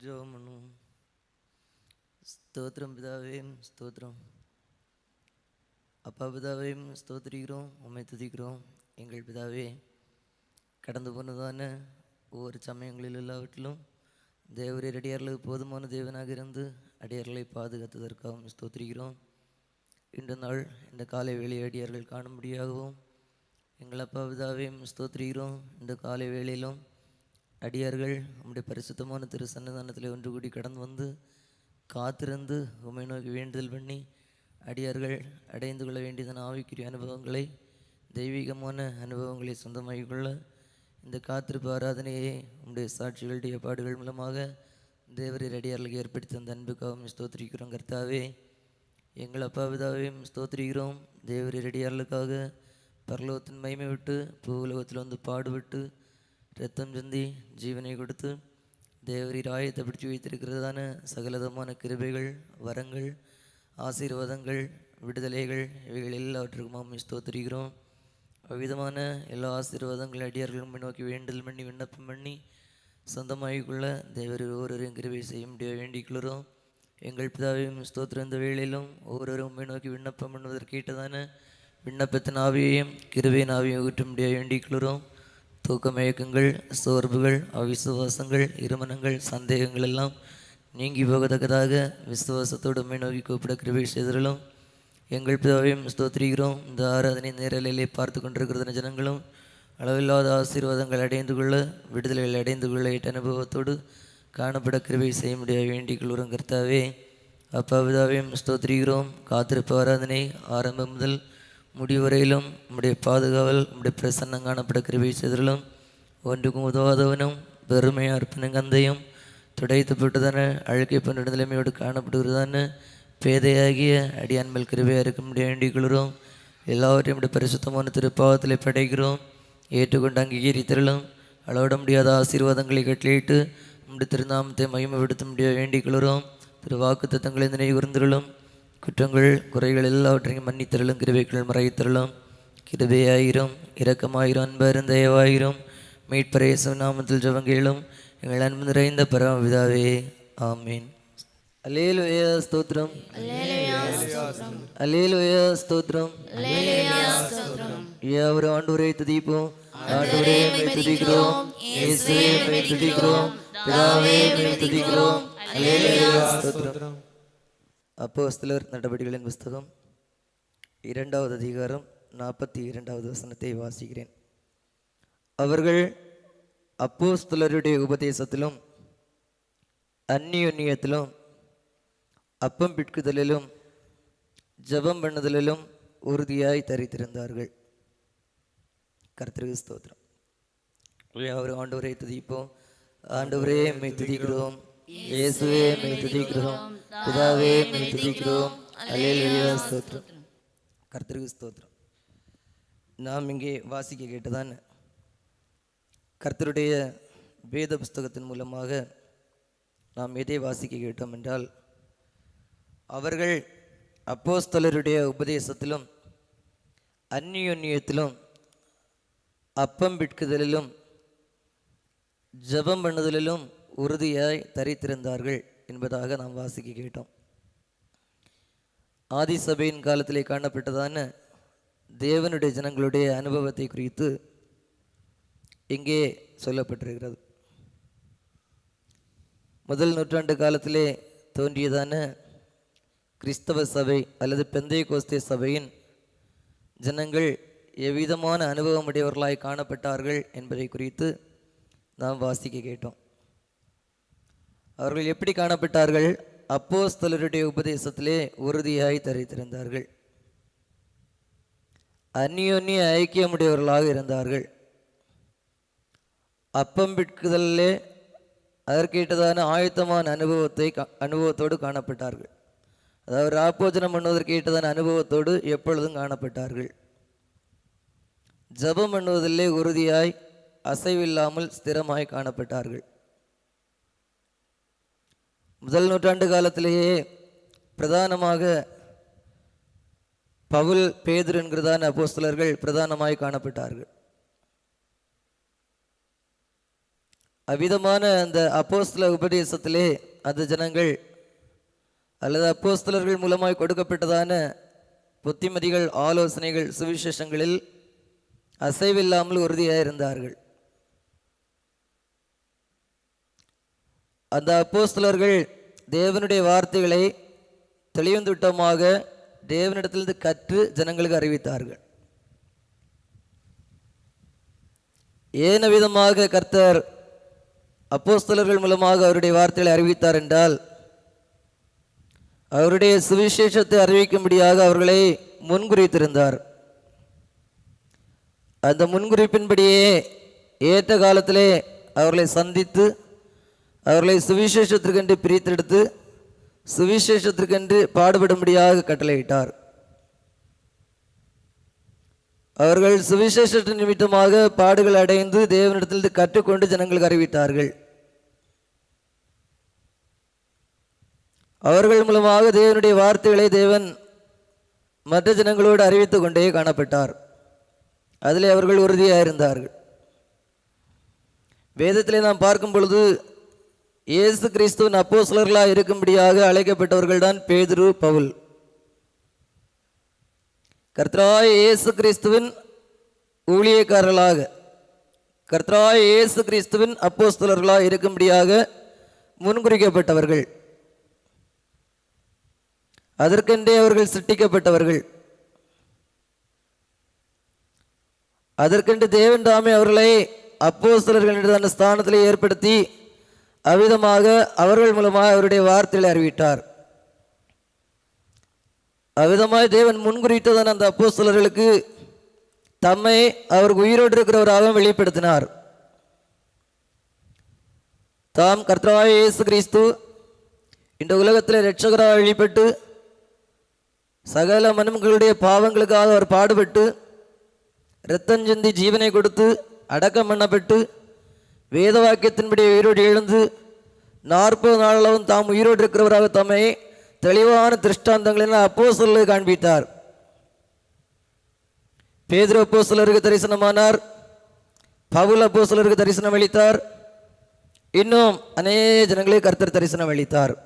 ஜெபம் ஸ்தோத்திரம் பிதாவையும் ஸ்தோத்திரம். அப்பா பிதாவையும் ஸ்தோத்திரிக்கிறோம் உண்மை துதிக்கிறோம். எங்கள் பிதாவே கடந்து போனதான ஒவ்வொரு சமயங்களில் எல்லாவற்றிலும் தேவரீர் அடியார்களுக்கு போதுமான தேவனாக இருந்து அடியார்களை பாதுகாத்ததற்காகவும் ஸ்தோத்திரிக்கிறோம். இன்று நாள் இந்த காலை வேலை அடியார்கள் காணும்படியாகவும் எங்கள் அப்பா பிதாவையும் ஸ்தோத்திரிக்கிறோம். இந்த காலை வேளையிலும் அடியார்கள் நம்முடைய பரிசுத்தமான திரு சன்னிதானத்தில் ஒன்று கூடி கடந்து வந்து காத்திருந்து உமை நோக்கி வேண்டுதல் பண்ணி அடியார்கள் அடைந்து கொள்ள வேண்டியதான ஆவிக்குரிய அனுபவங்களை தெய்வீகமான அனுபவங்களை சொந்தமாக கொள்ள இந்த காத்திருப்பு ஆராதனையை நம்முடைய சாட்சிகளுடைய பாடுகள் மூலமாக தேவரீர் அடியார்களுக்கு ஏற்படுத்தி தந்த அன்புக்காகவும் ஸ்தோத்திரிக்கிறோம். கர்த்தாவே எங்கள் அப்பா பிதாவையும் ஸ்தோத்திரிக்கிறோம். தேவரீர் அடியார்களுக்காக பரலோகத்தின் மைமை விட்டு பூவுலகத்தில் வந்து பாடுபட்டு ரத்தம் சிந்தி ஜீவனை கொடுத்து தேவரீர் ஆயத்தை பிடிச்சு வைத்திருக்கிறதான சகலதமான கிருபைகள் வரங்கள் ஆசீர்வாதங்கள் விடுதலைகள் இவைகள் எல்லாவற்றுக்குமாம் ஸ்தோத்திரிக்கிறோம் அவ்விதமான எல்லா ஆசீர்வாதங்கள் அடியார்களும் நோக்கி வேண்டல் பண்ணி விண்ணப்பம் பண்ணி சொந்தமாகிக்கொள்ள தேவர் ஒவ்வொருவரையும் கிருபை செய்ய முடிய வேண்டிக்கொள்கிறோம் எங்கள் பிதாவையும் ஸ்தோத்திரம் இந்த வேளையிலும் ஒவ்வொருவரும் உண்மை நோக்கி விண்ணப்பம் பண்ணுவதற்கு விண்ணப்பத்தின் ஆவியையும் கிருபையின் ஆவியையும் ஊற்ற முடிய வேண்டிக்கொள்கிறோம் தூக்கமயக்கங்கள் சோர்வுகள் அவிசுவாசங்கள் இருமனங்கள் சந்தேகங்கள் எல்லாம் நீங்கி போகத்தக்கதாக விசுவாசத்தோடு உண்மை நோக்கி கூப்பிட கிருபை செய்தலும் எங்கள் பிதாவையும் ஸ்தோத்திரிக்கிறோம். இந்த ஆராதனை நேரலையிலே பார்த்து கொண்டிருக்கிற ஜனங்களும் அளவில்லாத ஆசீர்வாதங்கள் அடைந்து கொள்ள விடுதலைகள் அடைந்து கொள்ள எட்ட அனுபவத்தோடு காணப்பட கிருபை செய்ய முடிய வேண்டிக் கொள்கிறோம் கர்த்தாவே. அப்பா பிதாவையும் ஸ்தோத்திரிக்கிறோம். காத்திருப்பு ஆராதனை ஆரம்பம் முதல் முடிவரையிலும் நம்முடைய பாதுகாவல் நம்முடைய பிரசன்னம் காணப்பட கிருபை செய்தலும் ஒன்றுக்கும் உதவாதவனும் பெருமை அர்ப்பணங்கந்தையும் துடைத்துப்பட்டதான அழுக்கை பண்ண நிலைமையோடு காணப்படுகிறதான பேதையாகிய அடியான்மேல் கிருபையாக இருக்க முடிய வேண்டிக் கொள்கிறோம். எல்லாவற்றையும் நம்முடைய பரிசுத்தமான திருப்பாவத்தில் படைக்கிறோம். ஏற்றுக்கொண்டு அங்கீகரித்திரலும் அளவிட முடியாத ஆசீர்வாதங்களை கட்டளையிட்டு நம்முடைய திருநாமத்தை மகிமைப்படுத்த முடிய வேண்டிக் கொள்கிறோம். திருவாக்கு தத்தங்களை நினைவு நினைவுறுந்திரளும் குற்றங்கள் குறைகள் எல்லாவற்றையும் மன்னித்தரலும் கிருபைகள் மறைத்தரலும் கிருபையாயிரும் இரக்கமாயிரும் அன்பாயிரும் தயவாயிரும் மீட்பரேச நாமத்தில் ஜபங்களும். எங்கள் அன்பு நிறைந்த பரமபிதாவே ஆமீன். அலேலுயா ஸ்தோத்திரம். அலேலுயா ஸ்தோத்திரம். யாவரும் ஆண்டவரை துதிப்போம். ஆண்டவரே மை துதிக்கிறோம். துதிக்கிறோம். பிதாவே துதிக்கிறோம். அலேலுயா ஸ்தோத்திரம். அப்போஸ்தலர் நடவடிக்கைகளின் புஸ்தகம் இரண்டாவது அதிகாரம் நாற்பத்தி இரண்டாவது வசனத்தை வாசிக்கிறேன். அவர்கள் அப்போஸ்தலருடைய உபதேசத்திலும் அந்நியுன்னியத்திலும் அப்பம் பிட்குதலிலும் ஜெபம் பண்ணுதலிலும் உறுதியாய் தரித்திருந்தார்கள். கர்த்தருக்கு ஸ்தோத்திரம். அவர் ஆண்டவரை துதிப்போம். ஆண்டவரே மெய் துதிக்கிறோம். இயேசுவே மெய் துதிக்கிறோம். பிதாவே மெய் துதிக்கிறோம். அல்லேலூயா ஸ்தோத்திரம். கர்த்தருக்கு ஸ்தோத்திரம். நாம் இங்கே வாசிக்க கேட்டதான் கர்த்தருடைய வேத புஸ்தகத்தின் மூலமாக நாம் எதை வாசிக்க கேட்டோம் என்றால் அவர்கள் அப்போஸ்தலருடைய உபதேசத்திலும் அந்நியோன்யத்திலும் அப்பம் பிட்குதலிலும் ஜெபம் பண்ணுதலிலும் உறுதியாய் தரித்திருந்தார்கள் என்பதாக நாம் வாசிக்க கேட்டோம். ஆதி சபையின் காலத்திலே காணப்பட்டதான தேவனுடைய ஜனங்களுடைய அனுபவத்தை குறித்து இங்கே சொல்லப்பட்டிருக்கிறது. முதல் நூற்றாண்டு காலத்திலே தோன்றியதான கிறிஸ்தவ சபை அல்லது பெந்தை கோஸ்தே சபையின் ஜனங்கள் எவ்விதமான அனுபவமுடையவர்களாய் காணப்பட்டார்கள் என்பதை குறித்து நாம் வாசிக்க கேட்டோம். அவர்கள் எப்படி காணப்பட்டார்கள்? அப்போஸ்தலருடைய உபதேசத்திலே உறுதியாய் தரித்திருந்தார்கள். அந்நியோன்னிய ஐக்கியமுடையவர்களாக இருந்தார்கள். அப்பம் பிட்குதலிலே அதற்கேட்டதான ஆயத்தமான அனுபவத்தை கா- அனுபவத்தோடு காணப்பட்டார்கள். அதாவது ராப்போஜனம் பண்ணுவதற்கு ஏற்றதான அனுபவத்தோடு எப்பொழுதும் காணப்பட்டார்கள். ஜபம் பண்ணுவதிலே உறுதியாய் அசைவில்லாமல் ஸ்திரமாய் காணப்பட்டார்கள். முதல் நூற்றாண்டு காலத்திலேயே பிரதானமாக பவுல் பேதர் என்கிறதான அப்போஸ்தலர்கள் பிரதானமாய் காணப்பட்டார்கள். அவ்விதமான அந்த அப்போஸ்தல உபதேசத்திலே அந்த ஜனங்கள் அல்லது அப்போஸ்தலர்கள் மூலமாய் கொடுக்கப்பட்டதான புத்திமதிகள் ஆலோசனைகள் சுவிசேஷங்களில் அசைவில்லாமல் உறுதியாக இருந்தார்கள் அந்த அப்போஸ்தலர்கள் தேவனுடைய வார்த்தைகளை தெளிவுந்துட்டமாக தேவனிடத்திலிருந்து கற்று ஜனங்களுக்கு அறிவித்தார்கள். ஏன விதமாக கர்த்தர் அப்போஸ்தலர்கள் மூலமாக அவருடைய வார்த்தைகளை அறிவித்தார் என்றால் அவருடைய சுவிசேஷத்தை அறிவிக்கும்படியாக அவர்களை முன்குறித்திருந்தார். அந்த முன்குறிப்பின்படியே ஏற்ற காலத்திலே அவர்களை சந்தித்து அவர்களை சுவிசேஷத்திற்கென்று பிரித்தெடுத்து சுவிசேஷத்திற்கென்று பாடுபடும்படியாக கட்டளையிட்டார். அவர்கள் சுவிசேஷத்தின் நிமித்தமாக பாடுகள் அடைந்து தேவனிடத்திலிருந்து கற்றுக்கொண்டு ஜனங்களுக்கு அறிவித்தார்கள். அவர்கள் மூலமாக தேவனுடைய வார்த்தைகளை தேவன் மற்ற ஜனங்களோடு அறிவித்து கொண்டே காணப்பட்டார். அதிலே அவர்கள் உறுதியாக இருந்தார்கள் வேதத்திலே நாம் பார்க்கும் பொழுது இயேசு கிறிஸ்துவின் அப்போஸ்தலர்களாக இருக்கும்படியாக அழைக்கப்பட்டவர்கள்தான் பேதுரு பவுல். கர்த்தராய் இயேசு கிறிஸ்துவின் ஊழியக்காரர்களாக கர்த்தராய் இயேசு கிறிஸ்துவின் அப்போஸ்தலர்களாக இருக்கும்படியாக முன்குறிக்கப்பட்டவர்கள். அதற்கென்றே அவர்கள் சிட்டிக்கப்பட்டவர்கள் அதற்கென்று தேவன் தாமே அவர்களை அப்போஸ்தலர்கள் என்ற ஸ்தானத்திலே ஏற்படுத்தி அவ்விதமாக அவர்கள் மூலமாக அவருடைய வார்த்தைகளை அறிவித்தார். அவ்விதமாய் தேவன் முன்குறித்ததன் அந்த அப்போஸ்தலர்களுக்கு தம்மை அவர் உயிரோடு இருக்கிறவராகவும் வெளிப்படுத்தினார். தாம் கர்த்தராய இயேசு கிறிஸ்து இந்த உலகத்தில் இரட்சகராக வெளிப்பட்டு சகல மனுமக்களுடைய பாவங்களுக்காக அவர் பாடுபட்டு இரத்தஞ்சந்தி ஜீவனை கொடுத்து அடக்கம் பண்ணப்பட்டு வேத வாக்கியத்தின்படி உயிரோடு எழுந்து நாற்பது நாளளவும் தாம் உயிரோடு இருக்கிறவராக தம்மை தெளிவான திருஷ்டாந்தங்களின் அப்போ சொல்ல காண்பித்தார். பேதுரு அப்போ தரிசனமானார். பவுல் அப்போ தரிசனம் அளித்தார் இன்னும் அநேக ஜனங்களே கர்த்தர் தரிசனம் அளித்தார்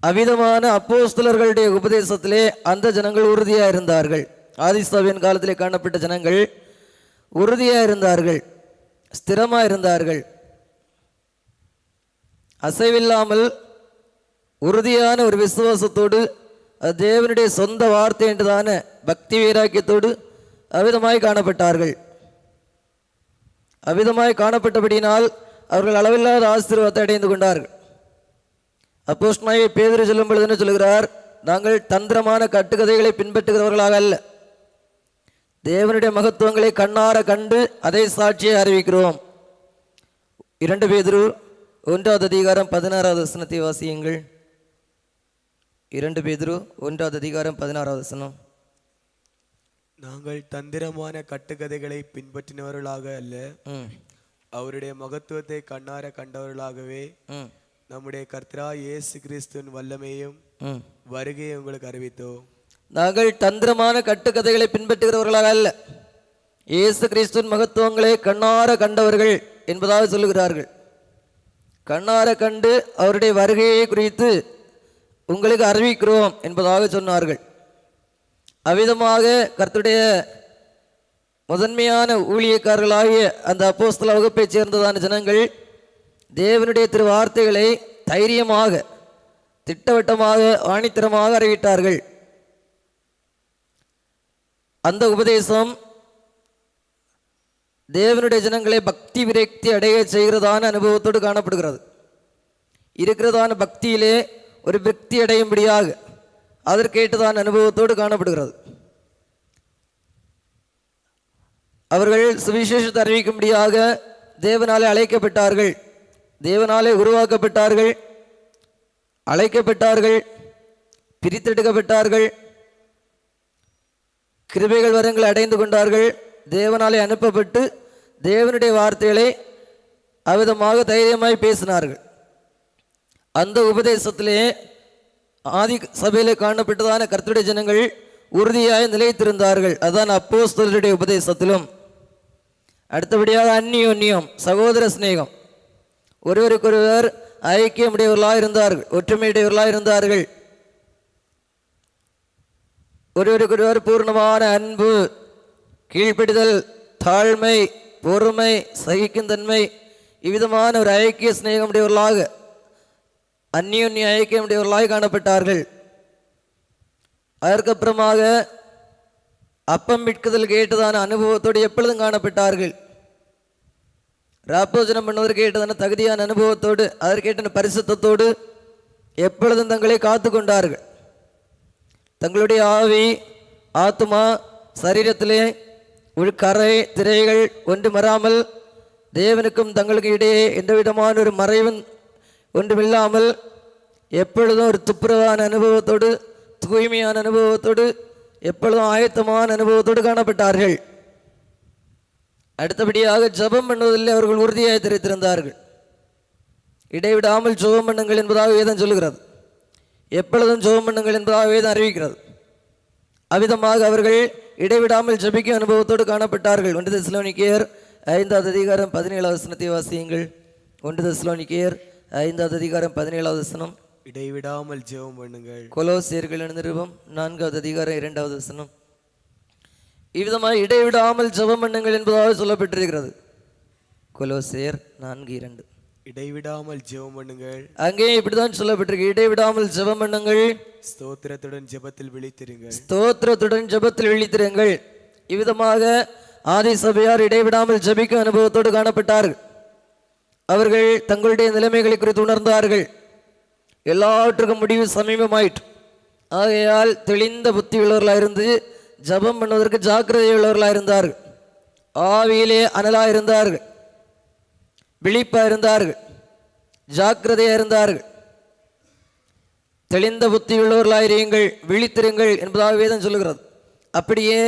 அவ்விதமான அப்போஸ்தலர்களுடைய உபதேசத்திலே அந்த ஜனங்கள் உறுதியாக இருந்தார்கள் ஆதிஸ்தாவின் காலத்திலே காணப்பட்ட ஜனங்கள் உறுதியாக இருந்தார்கள் ஸ்திரமாக இருந்தார்கள். அசைவில்லாமல் உறுதியான ஒரு விசுவாசத்தோடு அது தேவனுடைய சொந்த வார்த்தை என்றுதான பக்தி வீராக்கியத்தோடு அவிதமாய் காணப்பட்டார்கள். அவிதமாய் காணப்பட்டபடியினால் அவர்கள் அளவில்லாத ஆசீர்வாதத்தை அடைந்து கொண்டார்கள். அப்போஷ்மாயை பேதுரு சொல்லும் பொழுதுன்னு சொல்கிறார் நாங்கள் தந்திரமான கட்டுக்கதைகளை பின்பற்றுகிறவர்களாக அல்ல. தேவனுடைய மகத்துவங்களை கண்ணார கண்டு அதை சாட்சியை அறிவிக்கிறோம். இரண்டு பேதுரு ஒன்றாவது அதிகாரம் பதினாறாவது வசனத்தை வாசியுங்கள். இரண்டு பேதுரு ஒன்றாவது அதிகாரம் பதினாறாவது வசனம். நாங்கள் தந்திரமான கட்டுக்கதைகளை பின்பற்றினவர்களாக அல்ல. அவருடைய மகத்துவத்தை கண்ணார கண்டவர்களாகவே நம்முடைய கர்த்தரா இயேசு கிறிஸ்துவின் வல்லமையும் வருகையை உங்களுக்கு அறிவித்தோம். நாங்கள் தந்திரமான கட்டுக்கதைகளை பின்பற்றுகிறவர்களாக அல்ல. இயேசு கிறிஸ்துவின் மகத்துவங்களை கண்ணார கண்டவர்கள் என்பதாக சொல்லுகிறார்கள். கண்ணார கண்டு அவருடைய வருகையை குறித்து உங்களுக்கு அறிவிக்கிறோம் என்பதாக சொன்னார்கள். அவ்விதமாக கர்த்துடைய முதன்மையான ஊழியக்காரர்களாகிய அந்த அப்போஸ்தல வகுப்பைச் சேர்ந்ததான ஜனங்கள் தேவனுடைய திரு வார்த்தைகளை தைரியமாக திட்டவட்டமாக ஆணித்தரமாக அறிவித்தார்கள். அந்த உபதேசம் தேவனுடைய ஜனங்களை பக்தி விரக்தி அடைய செய்கிறதான அனுபவத்தோடு காணப்படுகிறது. இருக்கிறதான பக்தியிலே ஒரு விரக்தி அடையும்படியாக அதற்கேட்டுதான் அனுபவத்தோடு காணப்படுகிறது. அவர்கள் சுவிசேஷத்தை அறிவிக்கும்படியாக தேவனாலே அழைக்கப்பட்டார்கள். தேவனாலே உருவாக்கப்பட்டார்கள். அழைக்கப்பட்டார்கள். பிரித்தெடுக்கப்பட்டார்கள். கிருபைகள் வரங்களை அடைந்து கொண்டார்கள். தேவனாலே அனுப்பப்பட்டு தேவனுடைய வார்த்தைகளை அவ்விதமாக தைரியமாய் பேசினார்கள். அந்த உபதேசத்திலே ஆதி சபையில் காணப்பட்டதான கர்த்தருடைய ஜனங்கள் உறுதியாக நிலைத்திருந்தார்கள். அதான் அப்போஸ்தலருடைய உபதேசத்திலும். அடுத்தபடியாக அந்நியோன்யம் சகோதர சிநேகம். ஒருவருக்கொருவர் ஐக்கியமுடையவர்களாக இருந்தார்கள் ஒற்றுமையுடையவர்களாக இருந்தார்கள் ஒருவருக்கொருவர் பூர்ணமான அன்பு கீழ்ப்பிடுதல் தாழ்மை பொறுமை சகிக்கும் தன்மை இவ்விதமான ஒரு ஐக்கிய சிநேகமுடையவர்களாக அந்நியோன்ய ஐக்கியமுடையவர்களாக காணப்பட்டார்கள். அதற்கப்புறமாக அப்பம் விற்குதல் கேட்டதான அனுபவத்தோடு எப்பொழுதும் காணப்பட்டார்கள். ராப்போஜனம் பண்ணுவதற்கு கேட்டதான தகுதியான அனுபவத்தோடு அதற்கேட்ட பரிசுத்தத்தோடு எப்பொழுதும் தங்களை காத்து கொண்டார்கள் தங்களுடைய ஆவி ஆத்துமா சரீரத்திலே உள் கரை திரைகள் ஒன்று மறாமல் தேவனுக்கும் தங்களுக்கு இடையே எந்த விதமான ஒரு மறைவும் ஒன்றுமில்லாமல் எப்பொழுதும் ஒரு துப்புரவான அனுபவத்தோடு தூய்மையான அனுபவத்தோடு எப்பொழுதும் ஆயத்தமான அனுபவத்தோடு காணப்பட்டார்கள். அடுத்தபடியாக ஜெபம் பண்ணுவதில் அவர்கள் உறுதியாக தெரிவித்திருந்தார்கள் இடைவிடாமல் ஜெபம் பண்ணுங்கள் என்பதாக வேதம் சொல்லுகிறது. எப்பொழுதும் ஜெபம் பண்ணுங்கள் என்பதாக வேதம் அறிவிக்கிறது. அவ்விதமாக அவர்கள் இடைவிடாமல் ஜெபிக்கும் அனுபவத்தோடு காணப்பட்டார்கள். ஒன்று தெஸ்லோனிக்கேயர் ஐந்தாவது அதிகாரம் பதினேழாவது வசனத்தை வாசியுங்கள். ஒன்று தெஸ்லோனிக்கேயர் ஐந்தாவது அதிகாரம் பதினேழாவது வசனம். இடைவிடாமல் ஜெபம் பண்ணுங்கள். கொலோசியர்கள் நிருபம் நான்காவது அதிகாரம் இரண்டாவது வசனம். இவ்விதமாக இடைவிடாமல் ஜெபம் பண்ணுங்கள் என்பதாக சொல்லப்பட்டிருக்கிறது. கொலோசியர் நான்கு இரண்டு. இடைவிடாமல் ஜெபம் பண்ணுங்கள். அங்கேயும் இப்படிதான் சொல்லப்பட்டிருக்கு. இடைவிடாமல் ஜெபம் பண்ணுங்கள். ஸ்தோத்திரத்துடன் ஜெபத்தில் விழித்திருங்கள். ஸ்தோத்திரத்துடன் ஜெபத்தில் விழித்திருங்கள். இவ்விதமாக ஆதி சபையார் இடைவிடாமல் ஜெபிக்கும் அனுபவத்தோடு காணப்பட்டார்கள் அவர்கள் தங்களுடைய நிலைமைகளை குறித்து உணர்ந்தார்கள். எல்லாவற்றுக்கும் முடிவு சமீபமாயிற்று. ஆகையால் தெளிந்த புத்தி உள்ளவர்களாக இருந்து ஜெபம் பண்ணுவதற்கு ஜாக்கிரதை உள்ளவர்களாக இருந்தார்கள் ஆவியிலே அனலாக இருந்தார்கள் விழிப்பாக இருந்தார்கள் ஜாக்கிரதையாக இருந்தார்கள். தெளிந்த புத்தி உள்ளவர்களாயிருங்கள் விழித்திருங்கள் என்பதாக வேதம் சொல்லுகிறது. அப்படியே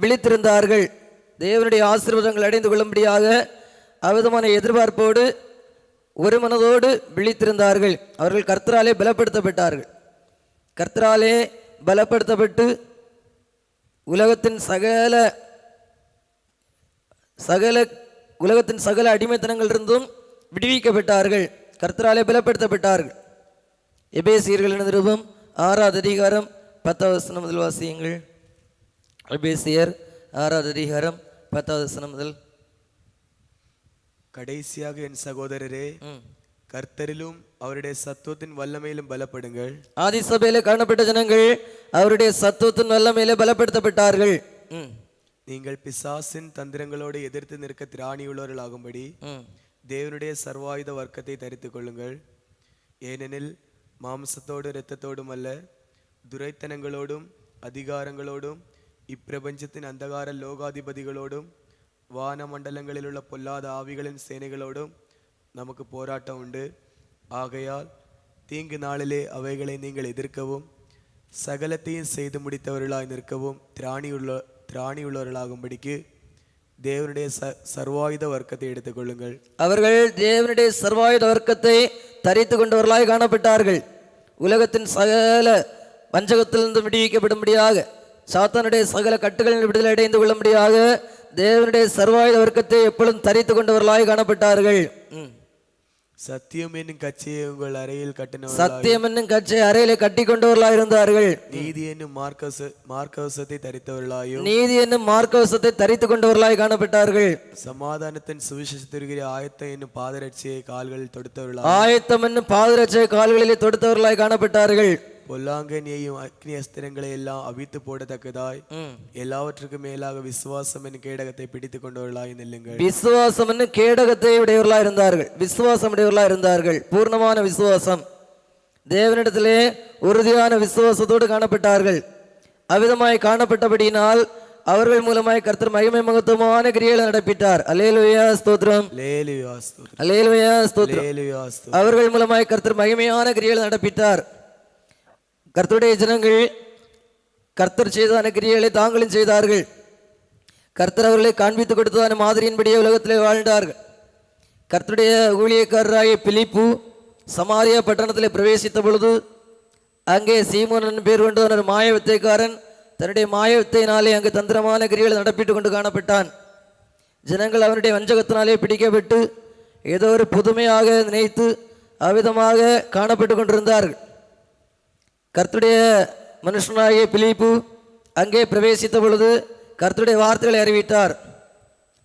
விழித்திருந்தார்கள். தேவனுடைய ஆசீர்வாதங்கள் அடைந்து கொள்ளும்படியாக அவிதமான எதிர்பார்ப்போடு ஒரு மனதோடு விழித்திருந்தார்கள். அவர்கள் கர்த்தராலே பலப்படுத்தப்பட்டார்கள். கர்த்தராலே பலப்படுத்தப்பட்டு உலகத்தின் சகல சகல உலகத்தின் சகல அடிமைத்தனங்களிலிருந்தும் விடுவிக்கப்பட்டார்கள். கர்த்தராலே பலப்படுத்தப்பட்டார்கள். எபேசியர்கள் நிருபம் ஆறாவது அதிகாரம் பத்தாவது வசனம் முதல் வாசியுங்கள். எபேசியர் ஆறாவது அதிகாரம் பத்தாவது வசனம் முதல். கடைசியாக என் சகோதரரே. கர்த்தரிலும் அவருடைய சத்துவத்தின் வல்லமையிலும் பலப்படுங்கள். ஆதி சபையில காணப்பட்ட ஜனங்கள் அவருடைய சத்துவத்தின் வல்லமையிலே பலப்படுத்தப்பட்டார்கள். நீங்கள் பிசாசின் தந்திரங்களோடு எதிர்த்து நிற்க திராணியுள்ளவர்களாகும்படி. தேவனுடைய சர்வாயுத வர்க்கத்தை தரித்துக் கொள்ளுங்கள் ஏனெனில் மாம்சத்தோடு இரத்தத்தோடும் அல்ல துரைத்தனங்களோடும் அதிகாரங்களோடும் இப்பிரபஞ்சத்தின் அந்தகார லோகாதிபதிகளோடும் வானமண்டலங்களில் உள்ள பொல்லாத ஆவிகளின் சேனைகளோடும் நமக்கு போராட்டம் உண்டு ஆகையால் தீங்கு நாளிலே அவைகளை நீங்கள் எதிர்க்கவும் சகலத்தையும் செய்து முடித்தவர்களாய் நிற்கவும் திராணியுள்ள திராணியுள்ளவர்களாகும்படிக்கு தேவனுடைய ச சர்வாயுத வர்க்கத்தை எடுத்துக்கொள்ளுங்கள். அவர்கள் தேவனுடைய சர்வாயுத வர்க்கத்தை தரித்து கொண்டவர்களாய் காணப்பட்டார்கள். உலகத்தின் சகல வஞ்சகத்திலிருந்து விடுவிக்கப்படும்படியாக சாத்தானுடைய சகல கட்டுகளின் விடுதலை அடைந்து கொள்ளும்படியாக தேவனுடைய சர்வாயுத வர்க்கத்தை எப்பொழுதும் தரித்து கொண்டவர்களாய் காணப்பட்டார்கள். ம். சத்தியம் என்னும் கட்சியை உங்கள் அறையில் கட்டினவர்களாய் சத்தியம் என்னும் கட்சி அறையிலே கட்டி கொண்டவர்களாய் இருந்தார்கள். நீதி என்னும் மார்க்கவச மார்க்கவசத்தை தரித்தவர்களாயும் நீதி என்னும் மார்க்கவசத்தை தரித்து கொண்டவர்களாய் காணப்பட்டார்கள். சமாதானத்தின் சுவிசேஷத்திற்கிற ஆயத்தம் என்னும் பாதரட்சியை கால்களில் தொடுத்தவர்களாய் ஆயத்தம் என்னும் பாதரட்சை கால்களிலே தொடுத்தவர்களாய் காணப்பட்டார்கள். எல்லாம் அவித்து போடத்தக்கதாய் ம். எல்லாவற்றுக்கும் மேலாக விசுவாசம் என்னும் கேடகத்தை பிடித்துக் கொண்டவர்களாய் நில்லுங்கள். விசுவாசம் என்னும் கேடகத்தை உடையவர்களா இருந்தார்கள். விசுவாசம் உடையவர்களா இருந்தார்கள். பூர்ணமான விசுவாசம். தேவனிடத்திலே உறுதியான விசுவாசத்தோடு காணப்பட்டார்கள். அவ்விதமாய் காணப்பட்டபடியினால் அவர்கள் மூலமாய் கர்த்தர் மகிமை மகத்துவமான கிரியைகளை நடப்பிட்டார். அலேலுயா ஸ்தோத்திரம். அலேலுயா ஸ்தோத்திரம். அவர்கள் மூலமாய் கர்த்தர் மகிமையான கிரியைகளை நடப்பித்தார் கர்த்தருடைய ஜனங்கள் கர்த்தர் செய்ததான கிரியைகளை தாங்களும் செய்தார்கள். கர்த்தர் அவர்களை காண்பித்து கொடுத்ததான மாதிரியின்படியே உலகத்திலே வாழ்ந்தார்கள். கர்த்தருடைய ஊழியக்காரராகிய பிலிப்பு சமாரியா பட்டணத்தில் பிரவேசித்த பொழுது அங்கே சீமோனன் பேர் கொண்டவன் ஒரு மாய வித்தைக்காரன் தன்னுடைய மாய வித்தையினாலே அங்கு தந்திரமான கிரிகளை நடப்பிட்டு கொண்டு காணப்பட்டான். ஜனங்கள் அவனுடைய வஞ்சகத்தினாலே பிடிக்கப்பட்டு ஏதோ ஒரு புதுமையாக நினைத்து அவ்விதமாக காணப்பட்டு கொண்டிருந்தார்கள். கர்த்தருடைய மனுஷனாகிய பிலிப்பு அங்கே பிரவேசித்த பொழுது கர்த்தருடைய வார்த்தைகளை அறிவித்தார்.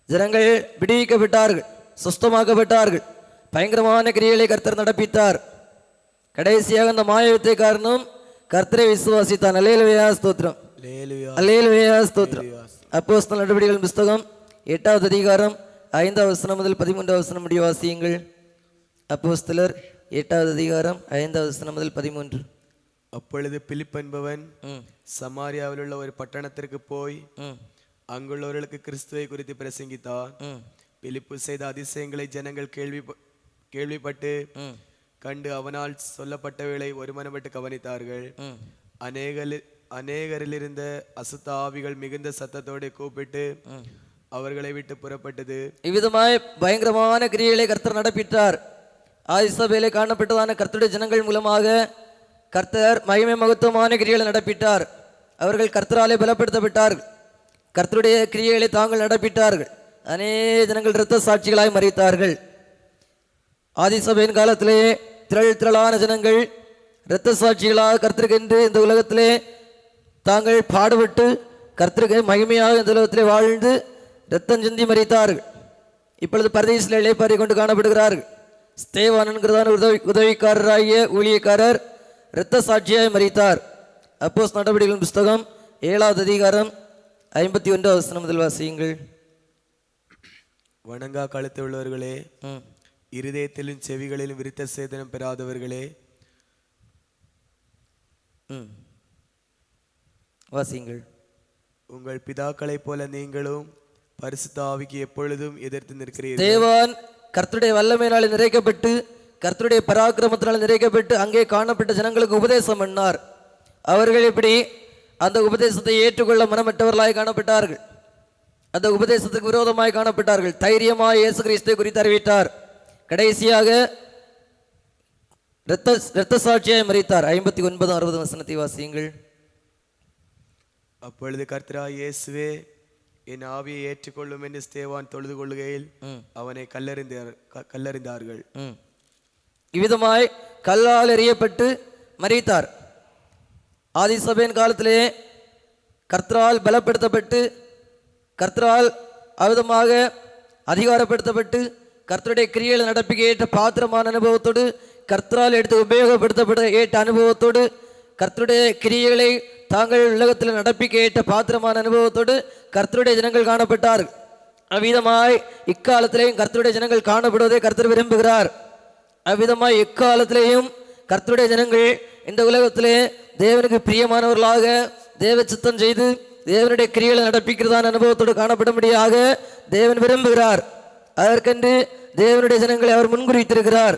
ஜனங்கள் விடுவிக்கப்பட்டார்கள் சுஸ்தமாக்கப்பட்டார்கள். பயங்கரமான கிரியைகளை கர்த்தர் நடப்பித்தார். கடைசியாக அந்த மாயவித்தை காரணம் கர்த்தரை விசுவாசித்தான். அல்லேலுவையா ஸ்தோத்திரம். லேலுயா அல்லேலுவையா ஸ்தோத்திரம். அப்போஸ்தலர் நடவடிக்கைகள் புஸ்தகம் எட்டாவது அதிகாரம் ஐந்தாவது வசனம் முதல் பதிமூன்றாவது வசனம் முடிய வாசியுங்கள். அப்போஸ்தலர் எட்டாவது அதிகாரம் ஐந்தாவது வசனம் முதல் பதிமூன்று. அப்பொழுது பிலிப் என்பவன் சமாரியாவில் உள்ள ஒரு பட்டணத்திற்கு போய் அங்குள்ளவர்களுக்கு கிறிஸ்துவை குறித்து பிரசங்கித்தான். ம். பிலிப்பு செய்த அதிசயங்களை ஜனங்கள் கேள்வி கேள்விப்பட்டு கண்டு அவனால் சொல்லப்பட்டவைகளை ஒருமனப்பட்டு கவனித்தார்கள். ம். அநேகலி அநேகரிலிருந்த அசுத்த ஆவிகள் மிகுந்த சத்தத்தோடு கூப்பிட்டு அவர்களை விட்டு புறப்பட்டது. இவ்விதமாய் பயங்கரமான கிரியைகளை கர்த்தர் நடப்பித்தார் ஆதிசபையிலே காணப்பட்டதான கர்த்தருடைய ஜனங்கள் மூலமாக கர்த்தர் மகிமை மகத்துவமான கிரியைகளை நடப்பிட்டார். அவர்கள் கர்த்தராலே பலப்படுத்தப்பட்டார்கள் கர்த்தருடைய கிரியைகளை தாங்கள் நடப்பிட்டார்கள். அநேக ஜனங்கள் இரத்த சாட்சிகளாய் மறித்தார்கள். ஆதிசபையின் காலத்திலே திரள் திரளான ஜனங்கள் இரத்த சாட்சிகளாக கர்த்தருக்கென்று இந்த உலகத்திலே தாங்கள் பாடுபட்டு கர்த்தருக்கு மகிமையாக இந்த உலகத்திலே வாழ்ந்து இரத்தம் சிந்தி மறித்தார்கள். இப்பொழுது பரதேசில் இளைப்பாரி கொண்டு காணப்படுகிறார்கள். ஸ்தேவான் என்கிறதான உதவி உதவிக்காரராகிய ஊழியக்காரர் இரத்த சாட்சியாய் மறித்தார். அப்போஸ் நடவடிக்கைகளின் புஸ்தகம் ஏழாவது அதிகாரம் ஐம்பத்தி ஒன்றாவது முதல் வாசியுங்கள். வணங்கா கழுத்து உள்ளவர்களே இருதயத்திலும் செவிகளிலும் விருத்த சேதனம் பெறாதவர்களே. வாசியுங்கள். உங்கள் பிதாக்களைப் போல நீங்களும் பரிசுத்த ஆவிக்கு எப்பொழுதும் எதிர்த்து நிற்கிறீர்கள். தேவான் கர்த்தருடைய வல்லமையினாலே நிறைக்கப்பட்டு கர்த்தருடைய பராக்கிரமத்தினால் நிறைக்கப்பட்டு அங்கே காணப்பட்ட ஜனங்களுக்கு உபதேசம் பண்ணார். அவர்கள் இப்படி அந்த உபதேசத்தை ஏற்றுக்கொள்ள மனமற்றவர்களாய் காணப்பட்டார்கள். அந்த உபதேசத்துக்கு விரோதமாய் காணப்பட்டார்கள். தைரியமாய் இயேசு கிறிஸ்துவை குறித்து அறிவித்தார். கடைசியாக இரத்த இரத்த சாட்சியாய் மறித்தார். ஐம்பத்தி ஒன்பது அறுபது வசனத்தை வாசியுங்கள். அப்பொழுது கர்த்தரா இயேசுவே என் ஆவியை ஏற்றுக்கொள்ளும் என்று ஸ்தேவான் தொழுது கொள்ளுகையில். அவனை கல்லறிந்தார் கல்லறிந்தார்கள். இவ்விதமாய் கல்லால் எறியப்பட்டு மறித்தார் ஆதிசபையின் காலத்திலே கர்த்தரால் பலப்படுத்தப்பட்டு கர்த்தரால் அவிதமாக அதிகாரப்படுத்தப்பட்டு கர்த்தருடைய கிரியையில் நடப்பிக்க ஏற்ற பாத்திரமான அனுபவத்தோடு கர்த்தரால் எடுத்து உபயோகப்படுத்தப்பட ஏற்ற அனுபவத்தோடு கர்த்தருடைய கிரியைகளை தாங்கள் உலகத்தில் நடப்பிக்க ஏற்ற பாத்திரமான அனுபவத்தோடு கர்த்தருடைய ஜனங்கள் காணப்பட்டார்கள். அவ்விதமாய் இக்காலத்திலேயும் கர்த்தருடைய ஜனங்கள் காணப்படுவதை கர்த்தர் விரும்புகிறார். அவ்விதமாய் எக்காலத்திலேயும் கர்த்தருடைய ஜனங்கள் இந்த உலகத்திலே தேவனுக்கு பிரியமானவர்களாக தேவ சித்தம் செய்து தேவனுடைய கிரிகளை நடப்பிக்கிறதான அனுபவத்தோடு காணப்படும்படியாக தேவன் விரும்புகிறார். அதற்கென்று தேவனுடைய ஜனங்களை அவர் முன்குறித்திருக்கிறார்.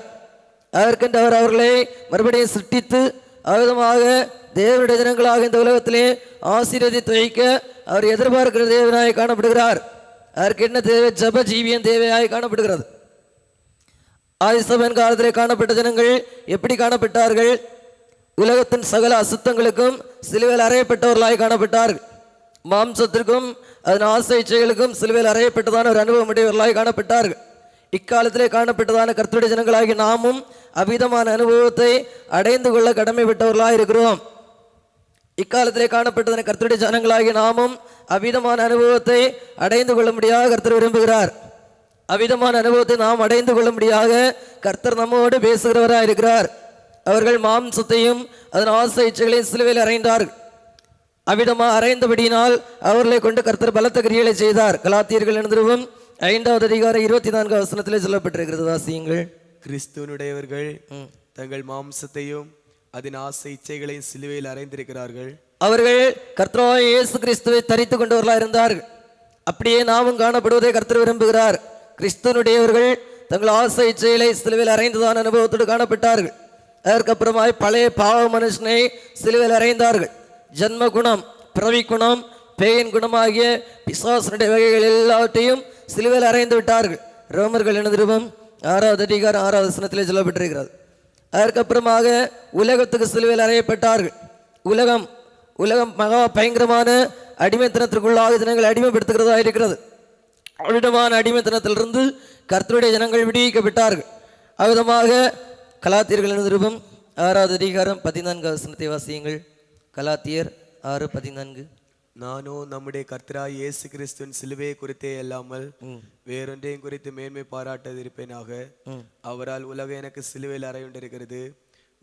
அதற்கென்று அவர் அவர்களை மறுபடியும் சிருஷ்டித்து அவிதமாக தேவனுடைய ஜனங்களாக இந்த உலகத்திலே ஆசீர்வதித்து வைக்க அவர் எதிர்பார்க்கிற தேவனாய் காணப்படுகிறார். அதற்கு என்ன தேவை ஜப ஜீவியம் தேவையாய் காணப்படுகிறது? ஆதிசபன் காலத்திலே காணப்பட்ட ஜனங்கள் எப்படி காணப்பட்டார்கள்? உலகத்தின் சகல அசுத்தங்களுக்கும் சிலுவையில் அறையப்பட்டவர்களாய் காணப்பட்டார்கள். மாம்சத்திற்கும் அதன் ஆசை இச்சைகளுக்கும் சிலுவையில் அறையப்பட்டதான ஒரு அனுபவம் உடையவர்களாய் காணப்பட்டார்கள். இக்காலத்திலே காணப்பட்டதான கர்த்தருடைய ஜனங்களாகி நாமும் அவிதமான அனுபவத்தை அடைந்து கொள்ள கடமைப்பட்டவர்களாய் இருக்கிறோம். இக்காலத்திலே காணப்பட்டதான கர்த்தருடைய ஜனங்களாகி நாமும் அவிதமான அனுபவத்தை அடைந்து கொள்ள முடியாத கர்த்தர் விரும்புகிறார். அவிதமான அனுபவத்தை நாம் அடைந்து கொள்ளும்படியாக கர்த்தர் நம்மோடு பேசுகிறவராக இருக்கிறார். அவர்கள் மாம்சத்தையும் அதன் ஆசை இச்சைகளையும் சிலுவையில் அறைந்தார்கள் அவ்விதமாக அறைந்தபடியினால் அவர்களை கொண்டு கர்த்தர் பலத்த கிரியைகளை செய்தார். கலாத்தியர்கள் எழுந்திருவும் ஐந்தாவது அதிகாரம் இருபத்தி நான்கு வசனத்திலே சொல்லப்பட்டிருக்கிறது வாசியுங்கள். கிறிஸ்துவனுடையவர்கள் தங்கள் மாம்சத்தையும் அதன் ஆசை இச்சைகளையும் சிலுவையில் அறைந்திருக்கிறார்கள். அவர்கள் கர்த்தராய இயேசு கிறிஸ்துவை தரித்து கொண்டவர்களாக இருந்தார்கள் அப்படியே நாமும் காணப்படுவதை கர்த்தர் விரும்புகிறார். கிறிஸ்துவனுடையவர்கள் தங்கள் ஆசை செயலை சிலுவையில் அறைந்ததான அனுபவத்தோடு காணப்பட்டார்கள். அதற்கப்புறமாய் பழைய பாவ மனுஷனை சிலுவையில் அறைந்தார்கள். ஜன்ம குணம் பிறவி குணம் பேயின் குணமாகிய பிசாசனுடைய வகைகள் எல்லாவற்றையும் சிலுவையில் அறைந்து விட்டார்கள். ரோமர்கள் எழுதிருவம் ஆறாவது அதிகாரம் ஆறாவது வசனத்திலே சொல்லப்பட்டிருக்கிறது. அதற்கப்புறமாக உலகத்துக்கு சிலுவையில் அறையப்பட்டார்கள். உலகம் உலகம் மகா பயங்கரமான அடிமைத்தனத்திற்குள்ளாக ஜனங்கள் அடிமைப்படுத்துகிறதா இருக்கிறது. அவ்விதமான அடிமைத்தனத்திலிருந்து கர்த்தருடைய ஜனங்கள் விடுவிக்கப்பட்டார்கள். அவ்விதமாக கலாத்தியர்கள் நிருபம் ஆறாவது அதிகாரம் பதினான்கு வசனத்தை வாசியுங்கள். கலாத்தியர் ஆறு பதினான்கு. நானோ நம்முடைய கர்த்தராய் இயேசு கிறிஸ்துவின் சிலுவையை குறித்தே அல்லாமல் வேறொன்றையும் குறித்து மேன்மை பாராட்டாதிருப்பேனாக. அவரால் உலகம் எனக்கு சிலுவையில் அறையுண்டிருக்கிறது.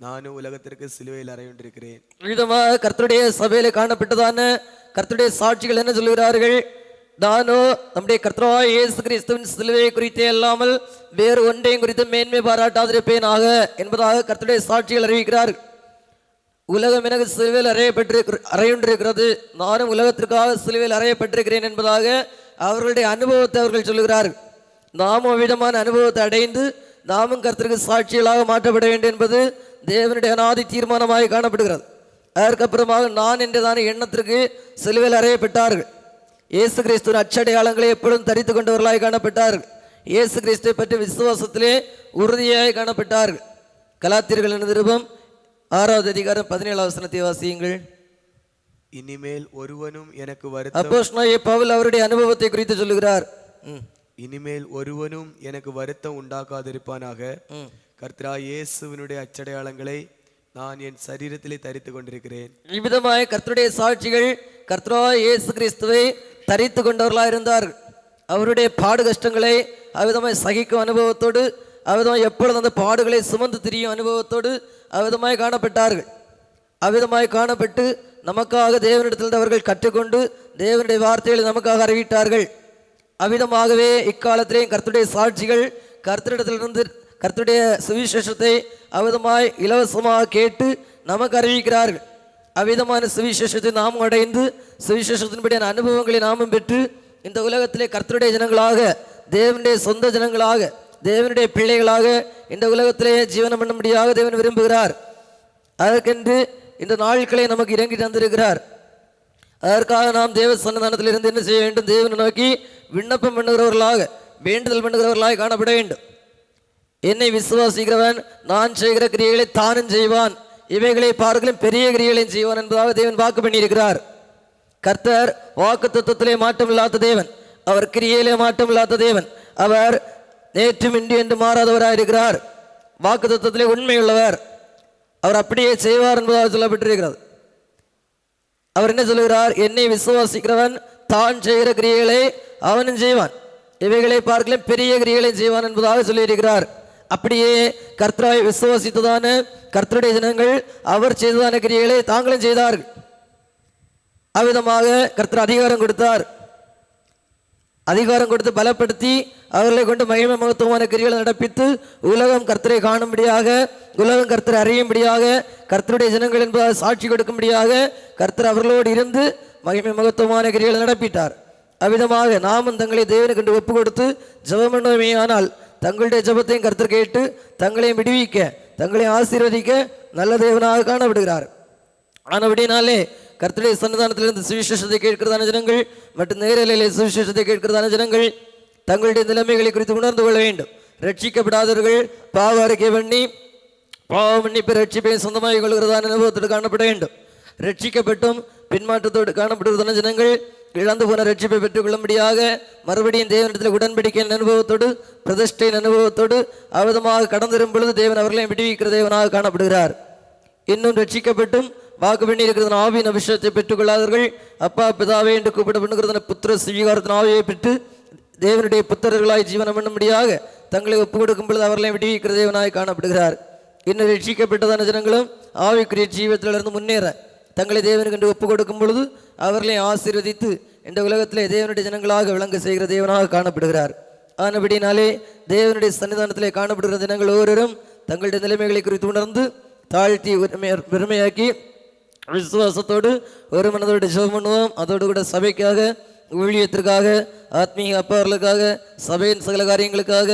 நானும் உலகத்திற்கு சிலுவையில் அறையுண்டிருக்கிறேன். விதமாக கர்த்தருடைய சபையில காணப்பட்டதான கர்த்தருடைய சாட்சிகள் என்ன சொல்கிறார்கள் நானோ நம்முடைய கர்த்தராய் இயேசு கிறிஸ்துவின் சிலுவையை குறித்தே அல்லாமல் வேறு ஒன்றையும் குறித்து மேன்மை பாராட்டாதிருப்பேனாக என்பதாக கர்த்தருடைய சாட்சிகள் அறிவிக்கிறார். உலகம் எனக்கு சிலுவையில் அறையப்பட்டு அறையுண்டிருக்கிறது. நானும் உலகத்திற்காக சிலுவையில் அறையப்பட்டிருக்கிறேன் என்பதாக அவர்களுடைய அனுபவத்தை அவர்கள் சொல்லுகிறார் நாமும் விதமான அனுபவத்தை அடைந்து நாமும் கர்த்தருக்கு சாட்சிகளாக மாற்றப்பட வேண்டும் என்பது தேவனுடைய அனாதி தீர்மானமாக காணப்படுகிறது. அதற்கப்புறமாக நான் என்றதான எண்ணத்திற்கு சிலுவையில் அறையப்பட்டார்கள் இயேசு கிறிஸ்துவின் அச்சடையாளங்களை எப்பொழுதும் தரித்து கொண்டவர்களாய் காணப்பட்டார்கள். இயேசு கிறிஸ்துவை பற்றி விசுவாசத்திலே உறுதியாய் காணப்பட்டார்கள் கலாத்தியர்கள் நிருபம்? ஆறாவது அதிகாரம் பதினேழாவது வசனத்தை வாசியுங்கள். இனிமேல் ஒருவனும் எனக்கு வருத்தம் அப்போஸ்தலனாகிய பவுல் அவருடைய அனுபவத்தை குறித்து சொல்லுகிறார். இனிமேல் ஒருவனும் எனக்கு வருத்தம் உண்டாக்காதிருப்பானாக. ம். கர்த்தராய் இயேசுவினுடைய அச்சடையாளங்களை நான் என் சரீரத்திலே தரித்து கொண்டிருக்கிறேன் இவ்விதமாய் கர்த்தருடைய சாட்சிகள் கர்த்தராய் இயேசு கிறிஸ்துவை தரித்து கொண்டவர்களாக இருந்தார் அவருடைய பாடு கஷ்டங்களை அவ்விதமாய் சகிக்கும் அனுபவத்தோடு அவ்விதமாய் எப்பொழுது அந்த பாடுகளை சுமந்து திரியும் அனுபவத்தோடு அவ்விதமாய் காணப்பட்டார்கள். அவ்விதமாய் காணப்பட்டு நமக்காக தேவனிடத்திலிருந்து அவர்கள் கற்றுக்கொண்டு தேவனுடைய வார்த்தைகளை நமக்காக அறிவித்தார்கள். அவ்விதமாகவே இக்காலத்திலேயும் கர்த்தருடைய சாட்சிகள் கர்த்தரிடத்திலிருந்து கர்த்தருடைய சுவிசேஷத்தை அவ்விதமாய் இலவசமாக கேட்டு நமக்கு அறிவிக்கிறார்கள். அவ்விதமான சுவிசேஷத்தை நாமும் அடைந்து சுவிசேஷத்தின்படியான அனுபவங்களை நாமும் பெற்று இந்த உலகத்திலே கர்த்தருடைய ஜனங்களாக தேவனுடைய சொந்த ஜனங்களாக தேவனுடைய பிள்ளைகளாக இந்த உலகத்திலே ஜீவனம் பண்ணும்படியாக தேவன் விரும்புகிறார். அதற்கென்று இந்த நாட்களை நமக்கு இறங்கி தந்திருக்கிறார். அதற்காக நாம் தேவ சன்னதானத்தில் இருந்து என்ன செய்ய வேண்டும்? தேவனை நோக்கி விண்ணப்பம் பண்ணுகிறவர்களாக வேண்டுதல் பண்ணுகிறவர்களாக காணப்பட வேண்டும். என்னை விசுவாசிக்கிறவன் நான் செய்கிற கிரியைகளை தானும் செய்வான். இவைகளை பார்க்கலும் பெரிய கிரிகளின் செய்வான் என்பதாக தேவன் வாக்கு பண்ணியிருக்கிறார். கர்த்தர் வாக்கு தத்துவத்திலே மாற்றம் இல்லாத தேவன். அவர் கிரியையிலே மாற்றம் இல்லாத தேவன். அவர் நேற்றும் இன்று என்று மாறாதவராக இருக்கிறார் வாக்கு தத்துவத்திலே உண்மையுள்ளவர். அவர் அப்படியே செய்வார் என்பதாக சொல்லப்பட்டிருக்கிறது. அவர் என்ன சொல்லுகிறார் என்னை விசுவாசிக்கிறவன் தான் செய்கிற கிரியைகளை அவனும் செய்வான். இவைகளை பார்க்கலும் பெரிய கிரியைகளை செய்வான் என்பதாக சொல்லியிருக்கிறார். அப்படியே கர்த்தராய் விசுவாசித்ததான கர்த்தருடைய ஜனங்கள் அவர் செய்ததான கிரியைகளை தாங்களும் செய்தார்கள். அவ்விதமாக கர்த்தர் அதிகாரம் கொடுத்தார். அதிகாரம் கொடுத்து பலப்படுத்தி அவர்களை கொண்டு மகிமை மகத்துவமான கிரிகளை நடப்பித்து உலகம் கர்த்தரை காணும்படியாக உலகம் கர்த்தரை அறியும்படியாக கர்த்தருடைய ஜனங்கள் என்பதாக சாட்சி கொடுக்கும்படியாக கர்த்தர் அவர்களோடு இருந்து மகிமை மகத்துவமான கிரிகளை நடப்பிட்டார். அவ்விதமாக நாமும் தங்களை தேவனை கண்டு ஒப்பு கொடுத்து ஜெபம் பண்ணுவோமேயானால் தங்களுடைய ஜெபத்தையும் கர்த்தர் கேட்டு தங்களையும் விடுவிக்க தங்களை ஆசீர்வதிக்க நல்ல தேவனாக காணப்படுகிறார். ஆனபடினாலே கர்த்தருடைய சன்னிதானத்திலிருந்து சுவிசேஷத்தை கேட்கிறதான ஜனங்கள் மற்றும் நேரலையிலே சுவிசேஷத்தை கேட்கிறதான ஜனங்கள் தங்களுடைய நிலைமைகளை குறித்து உணர்ந்து கொள்ள வேண்டும். ரட்சிக்கப்படாதவர்கள் பாவ அறிக்கை பண்ணி பாவ மன்னிப்பு ரட்சிப்பை சொந்தமாக கொள்கிறதான அனுபவத்தோடு காணப்பட வேண்டும். ரட்சிக்கப்பட்டும் பின்மாற்றத்தோடு காணப்படுவதான ஜனங்கள் இழந்து போன ரட்சிப்பை பெற்றுக்கொள்ளும்படியாக மறுபடியும் தேவனிடத்தில் உடன்படிக்கையின் அனுபவத்தோடு பிரதிஷ்டையின் அனுபவத்தோடு அவதமாக கடந்திரும் பொழுது தேவன் அவர்களையும் விடுவிக்கிற தேவனாக காணப்படுகிறார். இன்னும் ரட்சிக்கப்பட்டும் வாக்கு பண்ணியிருக்கிறதன் ஆவியின் அபிஷேகத்தை பெற்றுக்கொள்ளாதவர்கள் அப்பா பிதாவே என்று கூப்பிட பண்ணுகிறதன புத்திர சுவீகாரத்தின் ஆவியை பெற்று தேவனுடைய புத்திரர்களாய் ஜீவனம் பண்ணும்படியாக தங்களை ஒப்பு கொடுக்கும் பொழுது அவர்களையும் விடுவிக்கிற தேவனாய் காணப்படுகிறார். இன்னும் ரட்சிக்கப்பட்டதான ஜனங்களும் ஆவிக்குரிய ஜீவத்திலிருந்து முன்னேற தங்களை தேவனுக்கு ஒப்பு கொடுக்கும் பொழுது அவர்களை ஆசீர்வதித்து இந்த உலகத்திலே தேவனுடைய ஜனங்களாக விளங்க செய்கிற தேவனாக காணப்படுகிறார். ஆனபடினாலே தேவனுடைய சன்னிதானத்திலே காணப்படுகிற ஜனங்கள் ஒவ்வொருவரும் தங்களுடைய நிலைமைகளை குறித்து உணர்ந்து தாழ்த்தி பெருமையாக்கி விசுவாசத்தோடு ஒரு மனதோடு ஜெபம் பண்ணுவோம். அதோடு கூட சபைக்காக ஊழியத்திற்காக ஆத்மீக அப்பாவர்களுக்காக சபையின் சகல காரியங்களுக்காக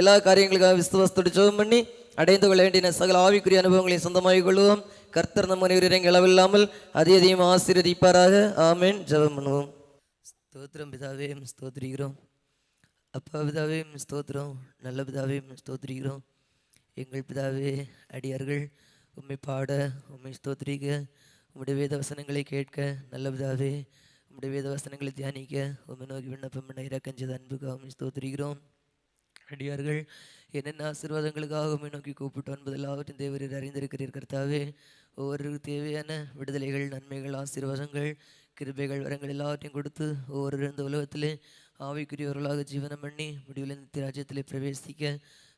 எல்லா காரியங்களுக்காக விசுவாசத்தோடு ஜெபம் பண்ணி அடைந்து கொள்ள வேண்டிய சகல ஆவிக்குரிய அனுபவங்களை சொந்தமாகிக் கொள்வோம். கர்த்தர் நம் அனைவரையும் இளவில்லாமல் அதி அதிகம் ஆசீர்வதிப்பாராக. ஆமென். ஜெபம் பண்ணுவோம். ஸ்தோத்திரம் பிதாவே ஸ்தோத்திரிக்கிறோம். அப்பா பிதாவே ஸ்தோத்திரம். நல்ல பிதாவே ஸ்தோத்திரிக்கிறோம். எங்கள் பிதாவே அடியார்கள் உண்மை பாட உண்மை ஸ்தோத்திரிக்க உம்முடைய வேத வசனங்களை கேட்க நல்ல பிதாவே உம்முடைய வேத வசனங்களை தியானிக்க உண்மை நோக்கி விண்ணப்பம் பண்ண இறக்கஞ்சது அன்புக்காகவும் ஸ்தோத்திரிக்கிறோம். அடியார்கள் என்னென்ன ஆசீர்வாதங்களுக்காக உண்மை நோக்கி கூப்பிட்டு என்பது எல்லாவற்றையும் தேவரீர் அறிந்திருக்கிறீர் கர்த்தாவே. ஒவ்வொரு தேவையான விடுதலைகள் நன்மைகள் ஆசீர்வாதங்கள் கிருபைகள் வரங்கள் எல்லாவற்றையும் கொடுத்து ஒவ்வொரு இந்த உலகத்திலே ஆவிக்குரியவர்களாக ஜீவனம் பண்ணி முடிவில் நித்திய ராஜ்யத்திலே பிரவேசிக்க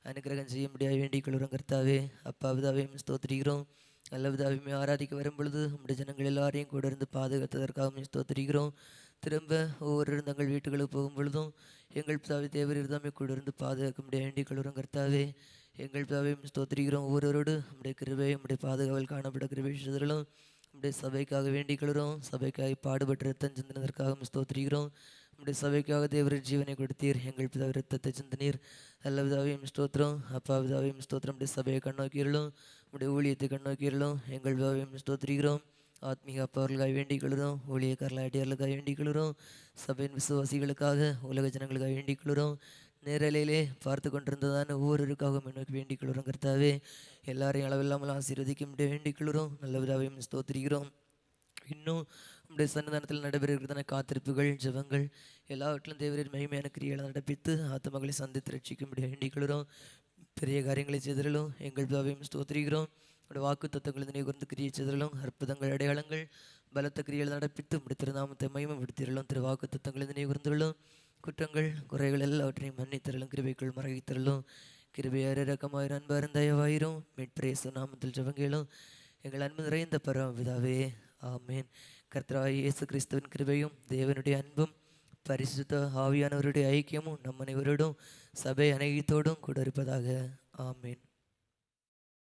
அனுக்கிரகம் செய்ய முடியாது வேண்டிக் கொள்கிறோம் கர்த்தாவே. அப்பாவிதாவையும் ஸ்தோத்திரிக்கிறோம். நல்லவிதாவையுமே ஆராதிக்க வரும் பொழுது நம்முடைய ஜனங்கள் எல்லாரையும் கூட இருந்து பாதுகாத்ததற்காகவும் ஸ்தோத்திரிக்கிறோம். திரும்ப ஒவ்வொரு தங்கள் வீட்டுகளுக்கு போகும் பொழுதும் எங்கள் பிதாவை தேவர் இருந்தாமே கூட இருந்து பாதுகாக்க முடியாத வேண்டிக் கொள்கிறோம் கர்த்தாவே. எங்கள் பிதாவையும் ஸ்தோத்திரிக்கிறோம். ஒவ்வொருவரோடு நம்முடைய கிருபையும் நம்முடைய பாதுகாவல் காணப்பட கிருபை சிதறலும் நம்முடைய சபைக்காக வேண்டிக் கொள்கிறோம் சபைக்காக பாடுபட்டு ரத்தம் சிந்தினதற்காக ஸ்தோத்திரிக்கிறோம். நம்முடைய சபைக்காக தேவரின் ஜீவனை கொடுத்தீர். எங்கள் பிதாவை ரத்தத்தை சிந்தினீர். நல்ல விதாவையும் ஸ்தோத்திரம். அப்பா விதாவையும் ஸ்தோத்திரம். உடைய சபையை கண்ணோக்கியிருளும். நம்முடைய ஊழியத்தை கண்ணோக்கியிருளும். எங்கள் விதாவையும் ஸ்தோத்திரிக்கிறோம். ஆத்மீக அப்பவர்களுக்காக வேண்டிக் கொள்கிறோம் ஊழியக்காரர்கள் அடியார்களுக்காக வேண்டிக் கொள்கிறோம் சபையின் விசுவாசிகளுக்காக உலக ஜனங்களுக்காக வேண்டிக் கொள்கிறோம் நேரலையிலே பார்த்து கொண்டிருந்ததான ஒவ்வொருவருக்காகவும் எனக்கு வேண்டிக் கொள்கிறோம் கர்த்தாவே. எல்லாரையும் அளவில்லாமல் ஆசீர்வதிக்க முடிய வேண்டிக் கொள்கிறோம். நல்ல விதாவையும் ஸ்தோத்திரிக்கிறோம். இன்னும் உம்முடைய சன்னிதானத்தில் நடைபெறுகிறதான காத்திருப்புகள் ஜபங்கள் எல்லாவற்றிலும் தேவரின் மகிமையான கிரிகளை நடப்பித்து ஆத்மகளை சந்தித்து ரட்சிக்கும்படி வேண்டிக் கொள்கிறோம். பெரிய காரியங்களை செய்திடலும் எங்கள் பிதாவையும் ஸ்தோத்திரிக்கிறோம். உடைய வாக்கு தத்துவங்களை நினைவுகூர்ந்து கிரியை செய்திடலும் அற்புதங்கள் அடையாளங்கள் பலத்த கிரிகளை நடப்பித்து முடித்திருந்தாமத்தை திருநாமத்தை மகிமைப்படுத்திருளும் திரு வாக்கு தத்துவங்களை நினைவுகூர்ந்துள்ளோம் குற்றங்கள் குறைகள் எல்லாவற்றையும் மன்னித்தருளும் கிருபைக்குள் மறைத்தருளும். கிருபையார் இறக்கமாயிரம் அன்பாரும் தயவாயிரும். மீட்பிரேசு நாமத்தில் ஜெபங்களும். எங்கள் அன்பு நிறைந்த பரம பிதாவே ஆமேன். கர்த்தராய் இயேசு கிறிஸ்துவின் கிருபையும் தேவனுடைய அன்பும் பரிசுத்த ஆவியானவருடைய ஐக்கியமும் நம் அனைவரோடும் சபை அனைத்தோடும் கூட இருப்பதாக ஆமேன்.